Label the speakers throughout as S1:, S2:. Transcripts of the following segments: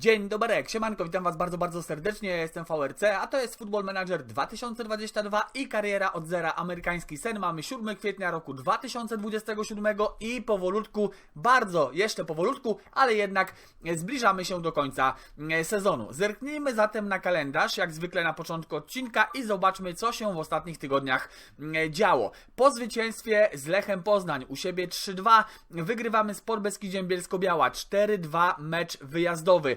S1: Dzień dobry, siemanko, witam was bardzo, bardzo serdecznie, ja jestem VRC, a to jest Football Manager 2022 i kariera od zera amerykański sen. Mamy 7 kwietnia roku 2027 i powolutku, bardzo jeszcze powolutku, ale jednak zbliżamy się do końca e, sezonu. Zerknijmy zatem na kalendarz, jak zwykle na początku odcinka i zobaczmy, co się w ostatnich tygodniach e, działo. Po zwycięstwie z Lechem Poznań u siebie 3-2 wygrywamy Sport Beskidziem Bielsko-Biała 4-2 mecz wyjazdowy.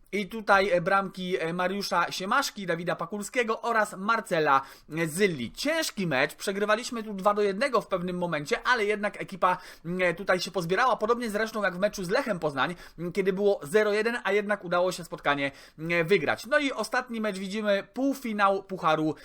S1: I tutaj e, bramki e, Mariusza Siemaszki, Dawida Pakulskiego oraz Marcela Zylli. Ciężki mecz, przegrywaliśmy tu 2 do 1 w pewnym momencie, ale jednak ekipa mm, tutaj się pozbierała, podobnie zresztą jak w meczu z Lechem Poznań, mm, kiedy było 0-1, a jednak udało się spotkanie mm, wygrać. No i ostatni mecz widzimy półfinał Pucharu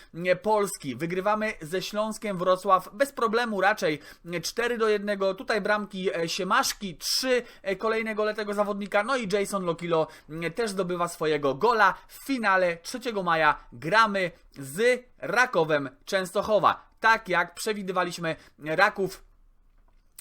S1: Polski. Wygrywamy ze Śląskiem Wrocław bez problemu raczej 4 do 1. Tutaj bramki e, Siemaszki, 3 kolejne gole tego zawodnika, no i Jason Lokilo też zdobywa swojego gola. W finale 3 maja gramy z Rakowem Częstochowa. Tak jak przewidywaliśmy, Raków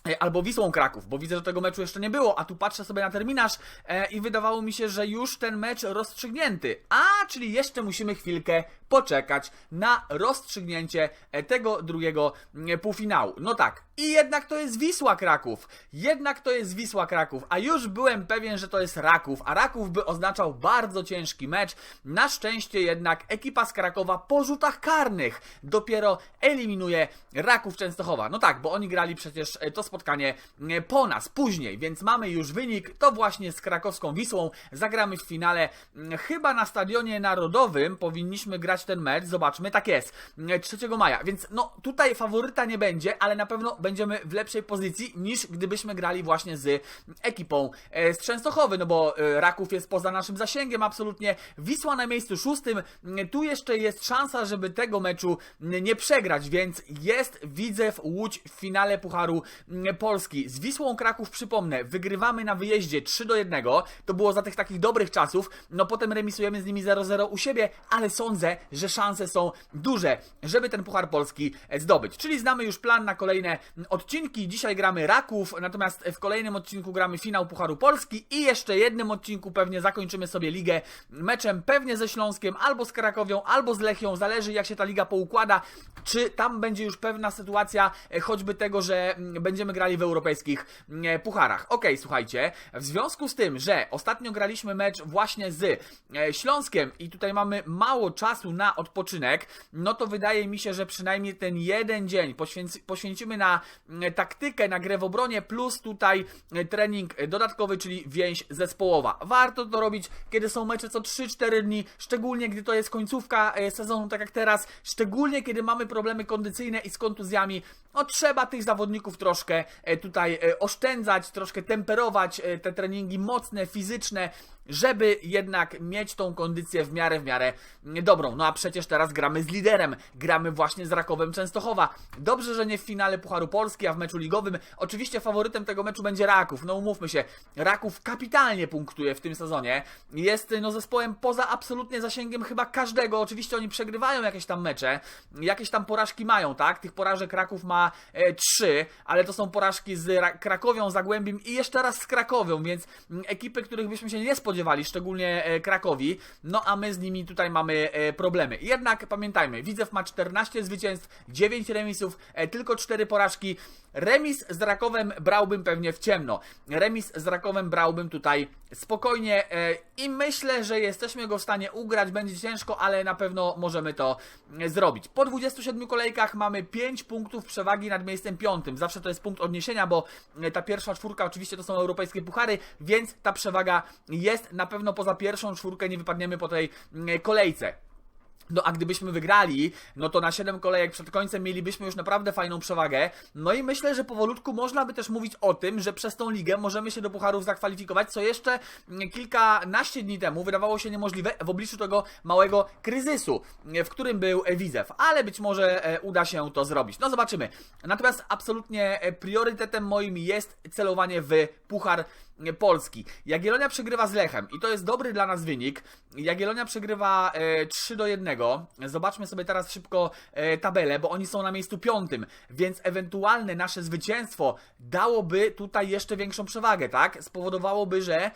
S1: e, albo Wisłą Kraków, bo widzę, że tego meczu jeszcze nie było, a tu patrzę sobie na terminarz e, i wydawało mi się, że już ten mecz rozstrzygnięty. A, czyli jeszcze musimy chwilkę poczekać na rozstrzygnięcie e, tego drugiego mm, półfinału. No tak, i jednak to jest Wisła Kraków. Jednak to jest Wisła Kraków, a już byłem pewien, że to jest Raków, a Raków by oznaczał bardzo ciężki mecz. Na szczęście jednak ekipa z Krakowa po rzutach karnych dopiero eliminuje Raków Częstochowa. No tak, bo oni grali przecież e, to spotkanie e, po nas, później, więc mamy już wynik. To właśnie z krakowską Wisłą zagramy w finale. Mm, chyba na Stadionie Narodowym powinniśmy grać ten mecz. Zobaczmy, tak jest. 3 mm, maja, więc no tutaj faworyta nie będzie, ale na pewno będziemy w lepszej pozycji niż gdybyśmy grali właśnie z ekipą e, z Częstochowy, no bo e, Raków jest poza naszym zasięgiem absolutnie. Wisła na miejscu szóstym. Tu jeszcze jest szansa, żeby tego meczu nie przegrać, więc jest Widzew Łódź w finale Pucharu Polski. Z Wisłą Kraków, przypomnę, wygrywamy na wyjeździe 3 do 1. To było za tych takich dobrych czasów. No potem remisujemy z nimi 0-0 u siebie, ale sądzę, że szanse są duże, żeby ten Puchar Polski e, zdobyć. Czyli znamy już plan na kolejne odcinki. Dzisiaj gramy Raków, natomiast w kolejnym odcinku gramy finał Pucharu Polski i jeszcze jednym odcinku pewnie zakończymy sobie ligę meczem pewnie ze Śląskiem, albo z Krakowią, albo z Lechią. Zależy jak się ta liga poukłada, czy tam będzie już pewna sytuacja e, choćby tego, że mm, będziemy grali w europejskich mm, pucharach. Ok, słuchajcie, w związku z tym, że ostatnio graliśmy mecz właśnie z e, Śląskiem i tutaj mamy mało czasu na odpoczynek, no to wydaje mi się, że przynajmniej ten jeden dzień poświęci, poświęcimy na taktykę, na grę w obronie, plus tutaj e, trening dodatkowy, czyli więź zespołowa. Warto to robić, kiedy są mecze co 3-4 dni, szczególnie gdy to jest końcówka e, sezonu, tak jak teraz, szczególnie kiedy mamy problemy kondycyjne i z kontuzjami. No trzeba tych zawodników troszkę e, tutaj oszczędzać, troszkę temperować te treningi mocne, fizyczne, żeby jednak mieć tą kondycję w miarę, w miarę dobrą. No a przecież teraz gramy z liderem, gramy właśnie z Rakowem Częstochowa. Dobrze, że nie w finale Pucharu Polski, a w meczu ligowym. Oczywiście faworytem tego meczu będzie Raków. No umówmy się, Raków kapitalnie punktuje w tym sezonie. Jest no zespołem poza absolutnie zasięgiem chyba każdego. Oczywiście oni przegrywają jakieś tam mecze, jakieś tam porażki mają, tak? Tych porażek Raków ma e, trzy, ale to są porażki z Ra Krakowią, Zagłębiem i jeszcze raz z Krakowią, więc m, ekipy, których byśmy się nie spodziewali, spodziewali, szczególnie e, Krakowi, no a my z nimi tutaj mamy e, problemy. Jednak pamiętajmy, Widzew ma 14 zwycięstw, 9 remisów, e, tylko 4 porażki. Remis z Rakowem brałbym pewnie w ciemno. Remis z Rakowem brałbym tutaj spokojnie i myślę, że jesteśmy go w stanie ugrać. Będzie ciężko, ale na pewno możemy to zrobić. Po 27 kolejkach mamy 5 punktów przewagi nad miejscem piątym. Zawsze to jest punkt odniesienia, bo ta pierwsza czwórka oczywiście to są europejskie puchary, więc ta przewaga jest na pewno poza pierwszą czwórkę nie wypadniemy po tej mm, kolejce. No a gdybyśmy wygrali, no to na 7 kolejek przed końcem mielibyśmy już naprawdę fajną przewagę. No i myślę, że powolutku można by też mówić o tym, że przez tą ligę możemy się do pucharów zakwalifikować, co jeszcze kilkanaście dni temu wydawało się niemożliwe w obliczu tego małego kryzysu, w którym był Widzew. Ale być może e, uda się to zrobić. No zobaczymy. Natomiast absolutnie e, priorytetem moim jest celowanie w puchar Polski. Jagiellonia przegrywa z Lechem i to jest dobry dla nas wynik. Jagiellonia przegrywa e, 3 do 1. Zobaczmy sobie teraz szybko e, tabelę, bo oni są na miejscu piątym, więc ewentualne nasze zwycięstwo dałoby tutaj jeszcze większą przewagę, tak? Spowodowałoby, że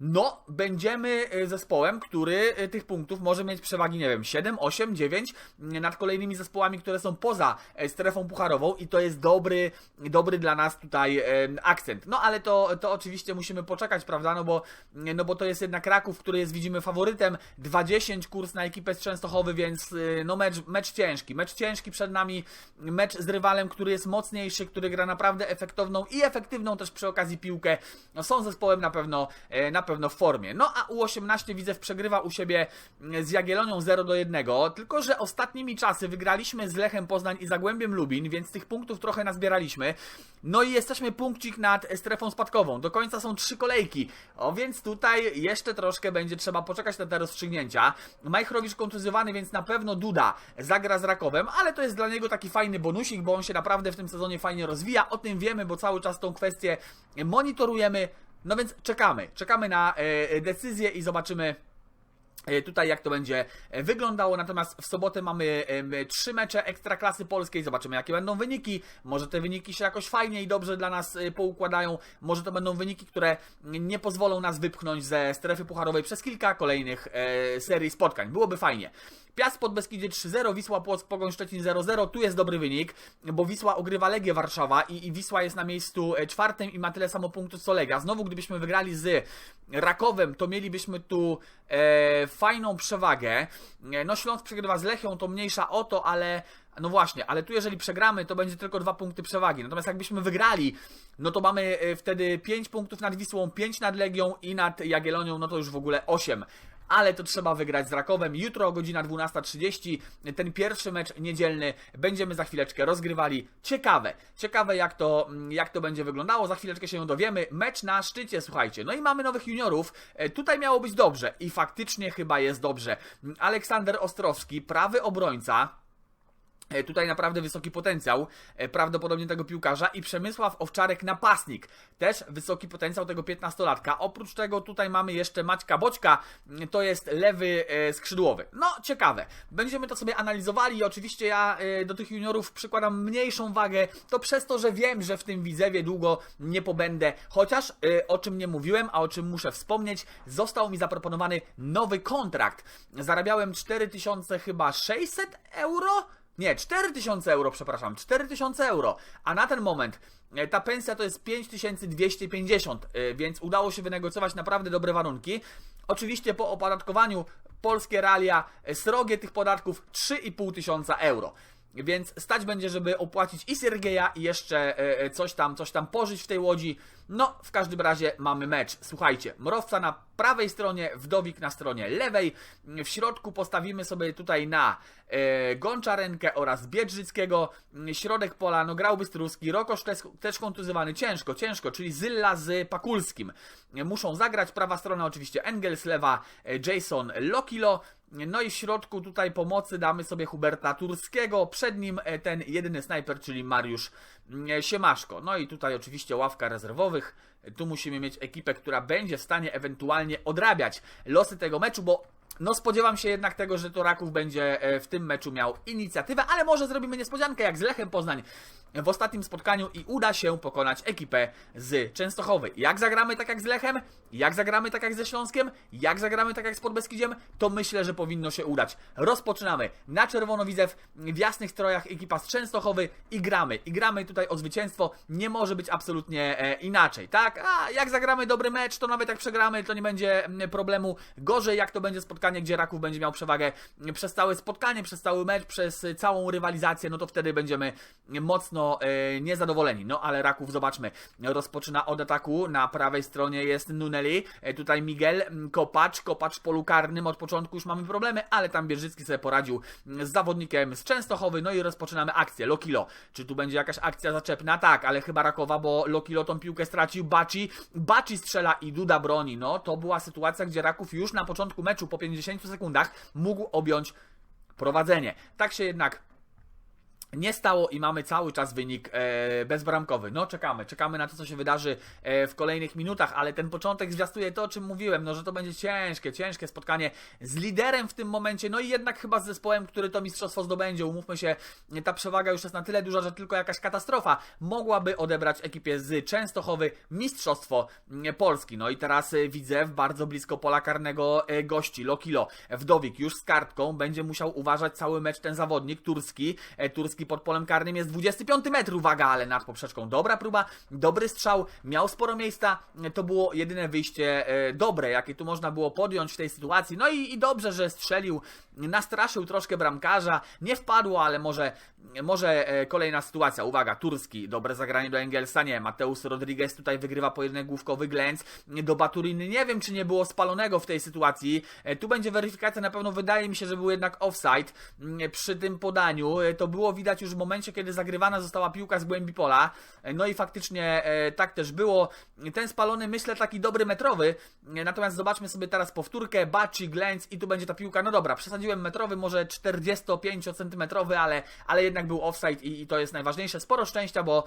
S1: no, będziemy e, zespołem, który e, tych punktów może mieć przewagi, nie wiem, 7, 8, 9 nad kolejnymi zespołami, które są poza e, strefą pucharową i to jest dobry, dobry dla nas tutaj akcent. No, ale to, to oczywiście musimy poczekać, prawda, no bo, no bo to jest jednak Kraków, który jest, widzimy, faworytem, 2-10 kurs na ekipę z Częstochowy, więc no mecz, mecz ciężki, mecz ciężki przed nami, mecz z rywalem, który jest mocniejszy, który gra naprawdę efektowną i efektywną też przy okazji piłkę. No, są zespołem na pewno, na pewno w formie. No a U18 Widzew przegrywa u siebie mm, z Jagiellonią 0 do 1, tylko że ostatnimi czasy wygraliśmy z Lechem Poznań i Zagłębiem Lubin, więc tych punktów trochę nazbieraliśmy. No i jesteśmy punkcik nad strefą spadkową. Do końca są trzy kolejki, o więc tutaj jeszcze troszkę będzie trzeba poczekać na te rozstrzygnięcia. Majchrowicz kontuzjowany, więc na pewno Duda zagra z Rakowem, ale to jest dla niego taki fajny bonusik, bo on się naprawdę w tym sezonie fajnie rozwija. O tym wiemy, bo cały czas tą kwestię monitorujemy. No więc czekamy, czekamy na e, decyzję i zobaczymy e, tutaj jak to będzie e, wyglądało. Natomiast w sobotę mamy trzy mecze ekstraklasy polskiej. Zobaczymy jakie będą wyniki. Może te wyniki się jakoś fajnie i dobrze dla nas poukładają. Może to będą wyniki, które nie pozwolą nas wypchnąć ze strefy pucharowej przez kilka kolejnych serii spotkań. Byłoby fajnie. Piast pod Beskidzie 3-0, Wisła Płock, Pogoń Szczecin 0-0. Tu jest dobry wynik, bo Wisła ogrywa Legię Warszawa i, i Wisła jest na miejscu e, czwartym i ma tyle samo punktów co Legia. Znowu gdybyśmy wygrali z Rakowem, to mielibyśmy tu e, fajną przewagę. E, no Śląsk przegrywa z Lechią, to mniejsza o to, ale no właśnie, ale tu jeżeli przegramy, to będzie tylko dwa punkty przewagi. Natomiast jakbyśmy wygrali, no to mamy e, wtedy 5 punktów nad Wisłą, 5 nad Legią i nad Jagiellonią, no to już w ogóle 8 ale to trzeba wygrać z Rakowem. Jutro godzina 12.30, ten pierwszy mecz niedzielny będziemy za chwileczkę rozgrywali. Ciekawe, ciekawe jak to, jak to będzie wyglądało, za chwileczkę się dowiemy. Mecz na szczycie, słuchajcie. No i mamy nowych juniorów. E, tutaj miało być dobrze i faktycznie chyba jest dobrze. Aleksander Ostrowski, prawy obrońca, tutaj naprawdę wysoki potencjał e, prawdopodobnie tego piłkarza i Przemysław Owczarek napastnik. Też wysoki potencjał tego 15-latka. Oprócz tego tutaj mamy jeszcze Maćka Boćka, to jest lewy e, skrzydłowy. No, ciekawe. Będziemy to sobie analizowali oczywiście ja do tych juniorów przykładam mniejszą wagę, to przez to, że wiem, że w tym Widzewie długo nie pobędę. Chociaż, o czym nie mówiłem, a o czym muszę wspomnieć, został mi zaproponowany nowy kontrakt. Zarabiałem 4000 chyba 600 euro? Nie, 4000 euro, przepraszam, 4000 euro. A na ten moment e, ta pensja to jest 5250, e, więc udało się wynegocjować naprawdę dobre warunki. Oczywiście po opodatkowaniu polskie realia, e, srogie tych podatków 3,5 tysiąca euro. Więc stać będzie, żeby opłacić i Sergeja i jeszcze coś tam, coś tam pożyć w tej łodzi. No, w każdym razie mamy mecz. Słuchajcie, Mrowca na prawej stronie, Wdowik na stronie lewej. W środku postawimy sobie tutaj na e, Gonczarenkę oraz Biedrzyckiego. Środek pola, no grał Bystruski, Rokosz też, też kontuzjowany, ciężko, ciężko, czyli Zylla z Pakulskim. Muszą zagrać, prawa strona oczywiście Engels, lewa e, Jason Lokilo. No i w środku tutaj pomocy damy sobie Huberta Turskiego, przed nim e, ten jedyny snajper, czyli Mariusz Siemaszko. No i tutaj oczywiście ławka rezerwowych. Tu musimy mieć ekipę, która będzie w stanie ewentualnie odrabiać losy tego meczu, bo no spodziewam się jednak tego, że to Raków będzie e, w tym meczu miał inicjatywę, ale może zrobimy niespodziankę jak z Lechem Poznań w ostatnim spotkaniu i uda się pokonać ekipę z Częstochowy. Jak zagramy tak jak z Lechem, jak zagramy tak jak ze Śląskiem, jak zagramy tak jak z Podbeskidziem, to myślę, że powinno się udać. Rozpoczynamy na czerwono widzew, w jasnych strojach ekipa z Częstochowy i gramy. I gramy tutaj o zwycięstwo. Nie może być absolutnie e, inaczej, tak? A jak zagramy dobry mecz, to nawet jak przegramy, to nie będzie problemu. Gorzej jak to będzie spotkanie, gdzie Raków będzie miał przewagę przez całe spotkanie, przez cały mecz, przez całą rywalizację, no to wtedy będziemy mocno mocno e, niezadowoleni. No ale Raków, zobaczmy, rozpoczyna od ataku. Na prawej stronie jest Nuneli, e, tutaj Miguel, Kopacz, Kopacz w polu karnym. Od początku już mamy problemy, ale tam Bierzycki sobie poradził z zawodnikiem z Częstochowy. No i rozpoczynamy akcję. Lokilo. Czy tu będzie jakaś akcja zaczepna? Tak, ale chyba Rakowa, bo Lokilo tą piłkę stracił. Baci, Baci strzela i Duda broni. No to była sytuacja, gdzie Raków już na początku meczu po 50 sekundach mógł objąć prowadzenie. Tak się jednak nie stało i mamy cały czas wynik e, bezbramkowy. No czekamy, czekamy na to, co się wydarzy e, w kolejnych minutach, ale ten początek zwiastuje to, o czym mówiłem, no że to będzie ciężkie, ciężkie spotkanie z liderem w tym momencie, no i jednak chyba z zespołem, który to mistrzostwo zdobędzie. Umówmy się, ta przewaga już jest na tyle duża, że tylko jakaś katastrofa mogłaby odebrać ekipie z Częstochowy mistrzostwo mm, Polski. No i teraz e, widzę w bardzo blisko pola karnego e, gości, Lokilo. Wdowik już z kartką, będzie musiał uważać cały mecz ten zawodnik, Turski, e, Pod polem karnym jest 25 metr, uwaga, ale nad poprzeczką. Dobra próba, dobry strzał, miał sporo miejsca, to było jedyne wyjście e, dobre, jakie tu można było podjąć w tej sytuacji. No i, i dobrze, że strzelił, nastraszył troszkę bramkarza, nie wpadło, ale może, może e, kolejna sytuacja. Uwaga, Turski, dobre zagranie do Engelsa, nie, Mateusz Rodriguez tutaj wygrywa pojedynek główkowy. Glęc, do Baturiny, nie wiem, czy nie było spalonego w tej sytuacji, E, tu będzie weryfikacja, na pewno. Wydaje mi się, że był jednak offside. Mm, przy tym podaniu, to było widać już w momencie, kiedy zagrywana została piłka z głębi pola, E, no i faktycznie e, tak też było, ten spalony myślę taki dobry metrowy, E, natomiast zobaczmy sobie teraz powtórkę, Baci, Glęc i tu będzie ta piłka, no dobra, przesadziłem metrowy, może 45 centymetrowy, ale, ale jednak był offside i, i to jest najważniejsze, sporo szczęścia, bo,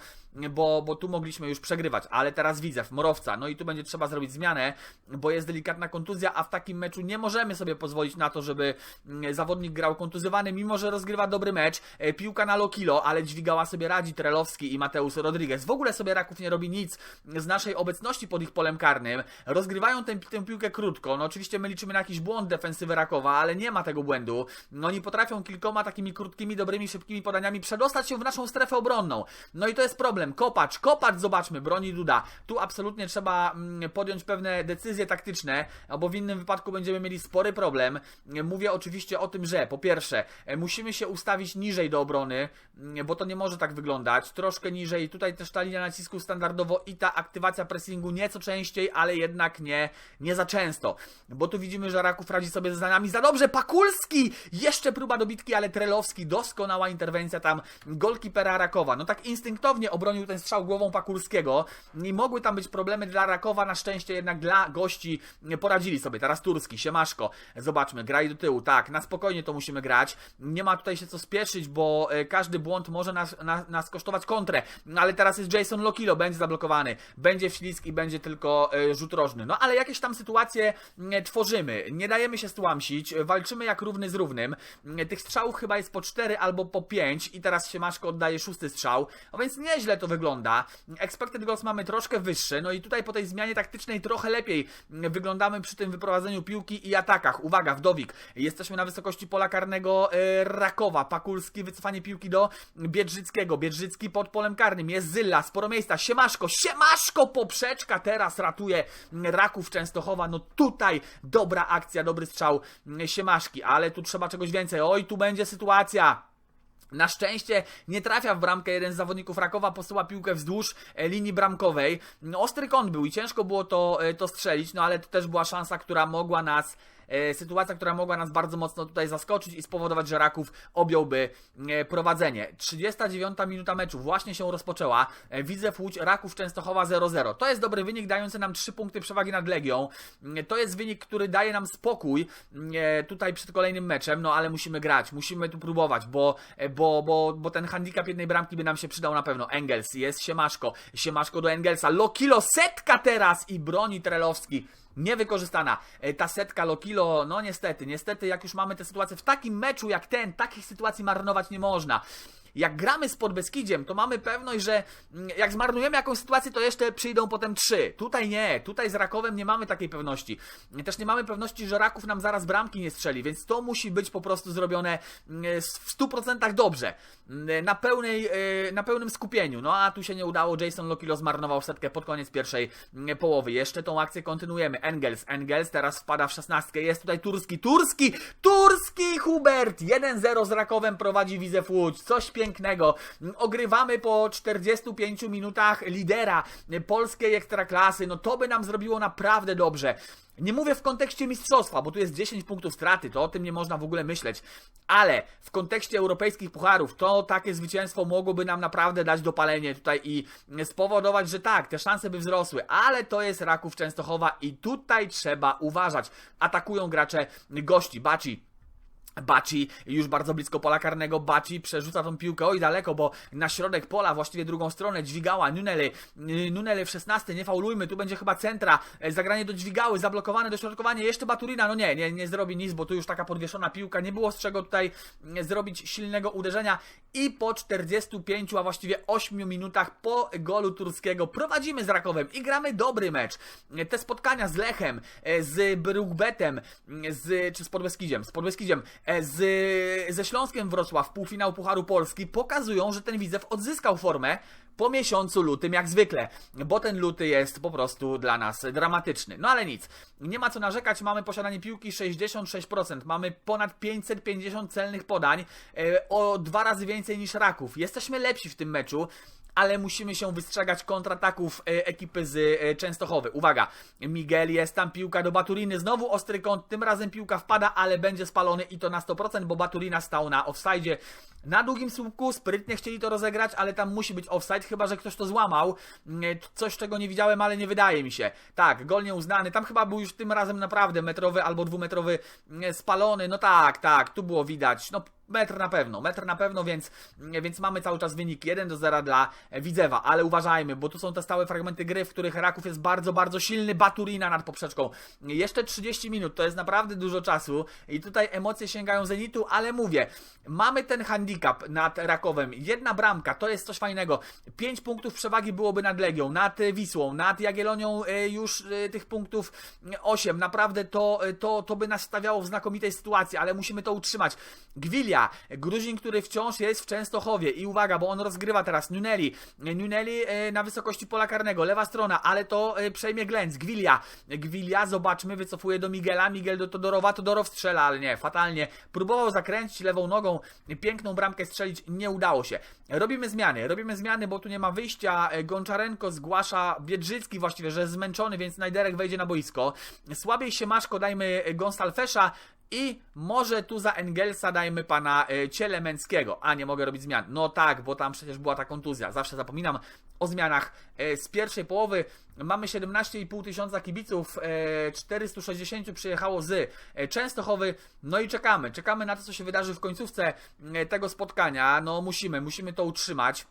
S1: bo, bo tu mogliśmy już przegrywać, ale teraz widzę w Morowca, no i tu będzie trzeba zrobić zmianę, bo jest delikatna kontuzja, a w takim meczu nie możemy sobie pozwolić na to, żeby mm, zawodnik grał kontuzjowany, mimo że rozgrywa dobry mecz, piłka na Lokilo, ale dźwigała sobie Radzi Trelowski i Mateusz Rodriguez. W ogóle sobie Raków nie robi nic z naszej obecności pod ich polem karnym, rozgrywają tę, tę piłkę krótko, no oczywiście my liczymy na jakiś błąd defensywy Rakowa, ale nie ma tego błędu, no oni potrafią kilkoma takimi krótkimi, dobrymi, szybkimi podaniami przedostać się w naszą strefę obronną, no i to jest problem, kopacz, kopacz, zobaczmy, broni Duda, tu absolutnie trzeba mm, podjąć pewne decyzje taktyczne, bo w innym wypadku będziemy mieli spory problem, mówię oczywiście o tym, że po pierwsze, e, musimy się ustawić niżej do obrony, mm, bo to nie może tak wyglądać, troszkę niżej, tutaj też ta linia nacisku standardowo i ta aktywacja pressingu nieco częściej, ale jednak nie, nie za często, bo tu widzimy, że Raków radzi sobie z zadaniami za dobrze, Pakulski, jeszcze próba dobitki, ale Trelowski, doskonała interwencja tam golkipera Rakowa, no tak instynktownie obronił ten strzał głową Pakulskiego, nie mogły tam być problemy dla Rakowa, na szczęście jednak dla gości poradzili sobie, teraz Turski, Siemaszko, zobaczmy, graj do tyłu, tak, na spokojnie to musimy grać, nie ma tutaj się co spieszyć, bo e, każdy błąd może nas, nas, nas kosztować kontrę, No, ale teraz jest Jason Lokilo, będzie zablokowany, będzie wślizg i będzie tylko e, rzut rożny, no ale jakieś tam sytuacje mm, tworzymy, nie dajemy się stłamsić, walczymy jak równy z równym, Mm, tych strzałów chyba jest po 4 albo po 5 i teraz Siemaszko oddaje szósty strzał, no więc nieźle to wygląda, expected goals mamy troszkę wyższy, no i tutaj po tej zmianie taktycznej trochę lepiej mm, wyglądamy przy tym wyprowadzeniu piłki i atakach, uwaga, Wdowik, jesteśmy na wysokości pola karnego e, Rakowa, Pakulski, wycofanie piłki do Biedrzyckiego, Biedrzycki pod polem karnym, jest Zylla, sporo miejsca, Siemaszko, Siemaszko, poprzeczka teraz ratuje Raków Częstochowa, no tutaj dobra akcja, dobry strzał mm, Siemaszki, ale tu trzeba czegoś więcej, oj tu będzie sytuacja, na szczęście nie trafia w bramkę jeden z zawodników Rakowa, posyła piłkę wzdłuż e, linii bramkowej. No, ostry kąt był i ciężko było to, e, to strzelić, no ale to też była szansa, która mogła nas sytuacja, która mogła nas bardzo mocno tutaj zaskoczyć i spowodować, że Raków objąłby e, prowadzenie. 39 minuta meczu właśnie się rozpoczęła. E, Widzew Łódź, Raków Częstochowa 0-0. To jest dobry wynik, dający nam 3 punkty przewagi nad Legią. To jest wynik, który daje nam spokój e, tutaj przed kolejnym meczem, no ale musimy grać, musimy tu próbować, bo, e, bo, bo, bo ten handicap jednej bramki by nam się przydał na pewno. Engels, jest Siemaszko, Siemaszko do Engelsa, Lokilo, setka teraz i broni Trelowski niewykorzystana. E, Ta setka Lokilo, no niestety, niestety jak już mamy tę sytuację w takim meczu jak ten, takich sytuacji marnować nie można. Jak gramy z Podbeskidziem, to mamy pewność, że mm, jak zmarnujemy jakąś sytuację, to jeszcze przyjdą potem trzy. Tutaj nie, tutaj z Rakowem nie mamy takiej pewności. Też nie mamy pewności, że Raków nam zaraz bramki nie strzeli, więc to musi być po prostu zrobione mm, w 100% dobrze. Mm, Na, pełnej, e, na pełnym skupieniu. No a tu się nie udało, Jason Lokilo zmarnował setkę pod koniec pierwszej połowy. Jeszcze tą akcję kontynuujemy. Engels, Engels teraz wpada w szesnastkę. Jest tutaj Turski, Turski, Turski Hubert! 1-0 z Rakowem prowadzi Widzew Łódź. Coś pięknego. Ogrywamy po 45 minutach lidera polskiej ekstraklasy. No to by nam zrobiło naprawdę dobrze. Nie mówię w kontekście mistrzostwa, bo tu jest 10 punktów straty, to o tym nie można w ogóle myśleć, ale w kontekście europejskich pucharów, to takie zwycięstwo mogłoby nam naprawdę dać dopalenie tutaj i spowodować, że tak, te szanse by wzrosły, ale to jest Raków Częstochowa i tutaj trzeba uważać. Atakują gracze gości, Baci Baci już bardzo blisko pola karnego. Baci przerzuca tą piłkę oj daleko, bo na środek pola, właściwie drugą stronę, dźwigała Nuneli. Nuneli w 16, nie faulujmy, tu będzie chyba centra. E, Zagranie do dźwigały, zablokowane dośrodkowanie. Jeszcze Baturina, no nie, nie, nie zrobi nic, bo tu już taka podwieszona piłka. Nie było z czego tutaj mm, zrobić silnego uderzenia. I po 45, a właściwie 8 minutach po golu Turskiego prowadzimy z Rakowem i gramy dobry mecz. E, Te spotkania z Lechem, e, z Brugbetem, z, czy z Podbeskidziem, z Podbeskidziem, z, ze Śląskiem Wrocław, półfinał Pucharu Polski, pokazują, że ten Widzew odzyskał formę po miesiącu lutym, jak zwykle, bo ten luty jest po prostu dla nas dramatyczny. No ale nic, nie ma co narzekać, mamy posiadanie piłki 66%, mamy ponad 550 celnych podań, e, o dwa razy więcej niż Raków. Jesteśmy lepsi w tym meczu ale musimy się wystrzegać kontrataków e, ekipy z e, Częstochowy. Uwaga, Miguel jest tam, piłka do Baturiny, znowu ostry kąt, tym razem piłka wpada, ale będzie spalony i to na 100%, bo Baturina stał na offside. Na długim słupku, sprytnie chcieli to rozegrać, ale tam musi być offside, chyba że ktoś to złamał. Mm, Coś, czego nie widziałem, ale nie wydaje mi się. Tak, gol nieuznany, tam chyba był już tym razem naprawdę metrowy albo dwumetrowy mm, spalony. No tak, tak, tu było widać. No metr na pewno, metr na pewno, więc, więc mamy cały czas wynik 1 do 0 dla Widzewa, ale uważajmy, bo tu są te stałe fragmenty gry, w których Raków jest bardzo, bardzo silny, Baturina nad poprzeczką. Jeszcze 30 minut, to jest naprawdę dużo czasu i tutaj emocje sięgają zenitu, ale mówię, mamy ten handicap nad Rakowem, jedna bramka, to jest coś fajnego, 5 punktów przewagi byłoby nad Legią, nad Wisłą, nad Jagiellonią e, już e, tych punktów 8, naprawdę to, to, to by nas stawiało w znakomitej sytuacji, ale musimy to utrzymać. Gwilia, Gruzin, który wciąż jest w Częstochowie. I uwaga, bo on rozgrywa teraz Nuneli, Nuneli e, na wysokości pola karnego, lewa strona, ale to e, przejmie Glęc, Gwilia, Gwilia, zobaczmy, wycofuje do Miguela, Miguel do Todorowa, Todorow strzela, ale nie, fatalnie, próbował zakręcić lewą nogą, piękną bramkę strzelić, nie udało się. Robimy zmiany, robimy zmiany, bo tu nie ma wyjścia, E, Gonczarenko zgłasza, Biedrzycki właściwie, że jest zmęczony, więc Najderek wejdzie na boisko, słabiej się Maszko, dajmy Gonsalfesza, i może tu za Engelsa dajmy pana e, Cielemęckiego. A, nie mogę robić zmian. No tak, bo tam przecież była ta kontuzja. Zawsze zapominam o zmianach. E, z pierwszej połowy mamy 17,5 tysiąca kibiców, e, 460 przyjechało z e, Częstochowy. No i czekamy. Czekamy na to, co się wydarzy w końcówce e, tego spotkania. No musimy, musimy to utrzymać.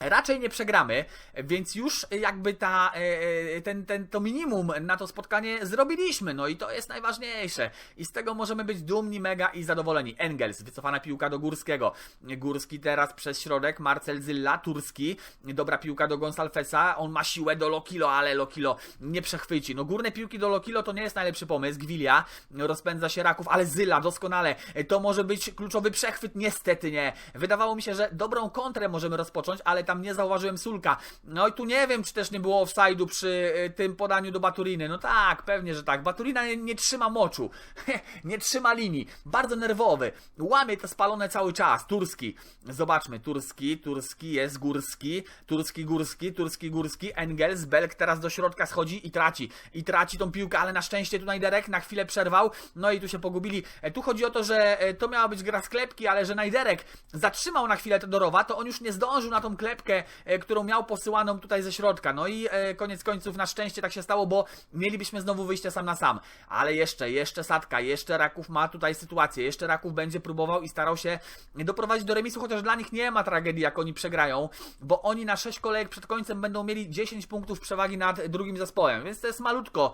S1: Raczej nie przegramy, więc już jakby ta, e, ten, ten, to minimum na to spotkanie zrobiliśmy, no i to jest najważniejsze. I z tego możemy być dumni, mega i zadowoleni. Engels, wycofana piłka do Górskiego. Górski teraz przez środek, Marcel Zylla, Turski, dobra piłka do Gonsalfesa, on ma siłę do Lokilo, ale Lokilo nie przechwyci. No górne piłki do Lokilo to nie jest najlepszy pomysł, Gwilia, rozpędza się Raków, ale Zylla doskonale, to może być kluczowy przechwyt, niestety nie. Wydawało mi się, że dobrą kontrę możemy rozpocząć, ale tam nie zauważyłem Sulka. No i tu nie wiem, czy też nie było offside'u przy y, tym podaniu do Baturiny. No tak, pewnie, że tak. Baturina nie, nie trzyma moczu, nie trzyma linii, bardzo nerwowy, łamie te spalone cały czas. Turski, zobaczmy, Turski, Turski jest Górski, Turski, Górski, Turski, Górski, Engels, Belk teraz do środka schodzi i traci. I traci tą piłkę, ale na szczęście tutaj Derek na chwilę przerwał, no i tu się pogubili. E, Tu chodzi o to, że e, to miała być gra sklepki, ale że Najderek zatrzymał na chwilę Todorowa, to on już nie zdążył na tą klepkę, e, którą miał posyłaną tutaj ze środka. No i e, koniec końców na szczęście tak się stało, bo mielibyśmy znowu wyjście sam na sam. Ale jeszcze, jeszcze Sadka, jeszcze Raków ma tutaj sytuację, jeszcze Raków będzie próbował i starał się doprowadzić do remisu, chociaż dla nich nie ma tragedii, jak oni przegrają, bo oni na 6 kolejek przed końcem będą mieli 10 punktów przewagi nad drugim zespołem, więc to jest malutko.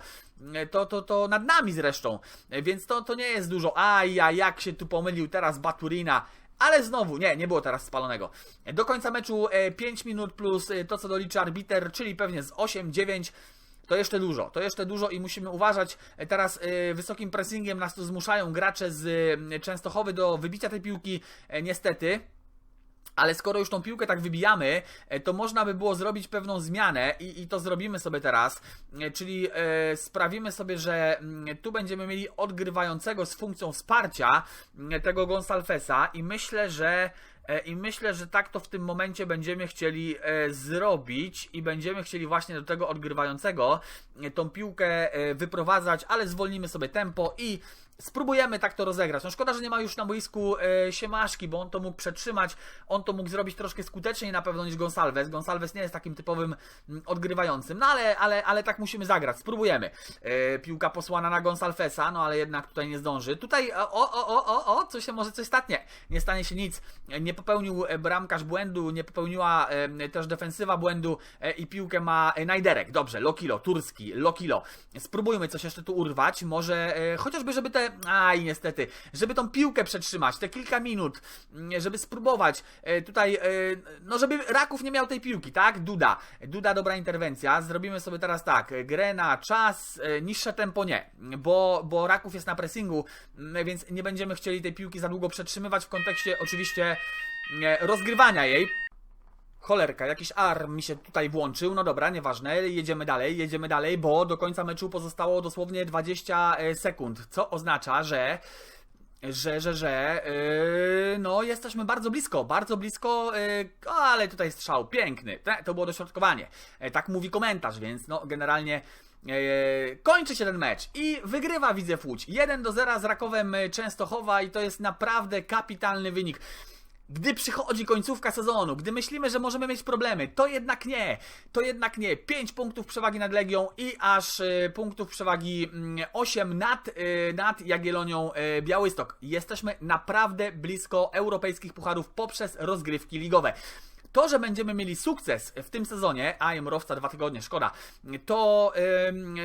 S1: E, To, to, to nad nami zresztą, więc to, to nie jest dużo. A ja, jak się tu pomylił teraz Baturina. Ale znowu, nie, nie było teraz spalonego. Do końca meczu e, 5 minut plus e, to, co doliczy arbiter, czyli pewnie z 8-9. To jeszcze dużo, to jeszcze dużo i musimy uważać. E, Teraz e, wysokim pressingiem nas tu zmuszają gracze z e, Częstochowy do wybicia tej piłki, e, niestety. Ale skoro już tą piłkę tak wybijamy, e, to można by było zrobić pewną zmianę i, i to zrobimy sobie teraz. E, Czyli e, sprawimy sobie, że mm, tu będziemy mieli odgrywającego z funkcją wsparcia mm, tego Gonsalfesa i myślę, że E, I myślę, że tak to w tym momencie będziemy chcieli zrobić i będziemy chcieli właśnie do tego odgrywającego tą piłkę wyprowadzać, ale zwolnimy sobie tempo i spróbujemy tak to rozegrać. No szkoda, że nie ma już na boisku e, Siemaszki, bo on to mógł przetrzymać, on to mógł zrobić troszkę skuteczniej na pewno niż Gonsalves. Gonsalves nie jest takim typowym mm, odgrywającym, no ale, ale, ale tak musimy zagrać. Spróbujemy. E, piłka posłana na Gonsalvesa, no ale jednak tutaj nie zdąży. Tutaj o, o, o, o, o, co się może coś stać? Nie, nie stanie się nic. Nie popełnił e, bramkarz błędu, nie popełniła e, też defensywa błędu e, i piłkę ma e, Najderek. Dobrze, Lokilo, Turski, Lokilo. Spróbujmy coś jeszcze tu urwać. Może e, chociażby, żeby te. Aj, niestety, żeby tą piłkę przetrzymać, te kilka minut, mm, żeby spróbować e, tutaj, e, no żeby Raków nie miał tej piłki, tak? Duda. Duda, dobra interwencja. Zrobimy sobie teraz tak. Grę na czas, e, niższe tempo nie, bo, bo Raków jest na pressingu, więc nie będziemy chcieli tej piłki za długo przetrzymywać w kontekście oczywiście rozgrywania jej. Cholerka, jakiś arm mi się tutaj włączył. No dobra, nieważne, jedziemy dalej, jedziemy dalej, bo do końca meczu pozostało dosłownie 20 sekund, co oznacza, że że, że, że, yy, no jesteśmy bardzo blisko, bardzo blisko, yy, ale tutaj strzał piękny, Te- to było dośrodkowanie, E, tak mówi komentarz, więc no generalnie e, kończy się ten mecz i wygrywa Widzew Łódź, 1 do 0 z Rakowem e, Częstochowa i to jest naprawdę kapitalny wynik. Gdy przychodzi końcówka sezonu, gdy myślimy, że możemy mieć problemy, to jednak nie. To jednak nie. 5 punktów przewagi nad Legią i aż y, punktów przewagi mm, 8 nad, y, nad Jagiellonią y, Białystok. Jesteśmy naprawdę blisko europejskich pucharów poprzez rozgrywki ligowe. To, że będziemy mieli sukces w tym sezonie, a Jemorowca dwa tygodnie, szkoda, to,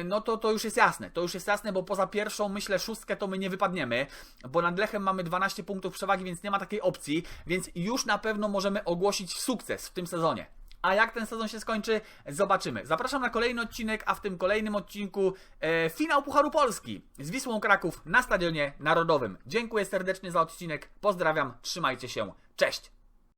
S1: no to, to już jest jasne. To już jest jasne, bo poza pierwszą, myślę, szóstkę to my nie wypadniemy, bo nad Lechem mamy 12 punktów przewagi, więc nie ma takiej opcji, więc już na pewno możemy ogłosić sukces w tym sezonie. A jak ten sezon się skończy, zobaczymy. Zapraszam na kolejny odcinek, a w tym kolejnym odcinku e, finał Pucharu Polski z Wisłą Kraków na Stadionie Narodowym. Dziękuję serdecznie za odcinek, pozdrawiam, trzymajcie się, cześć!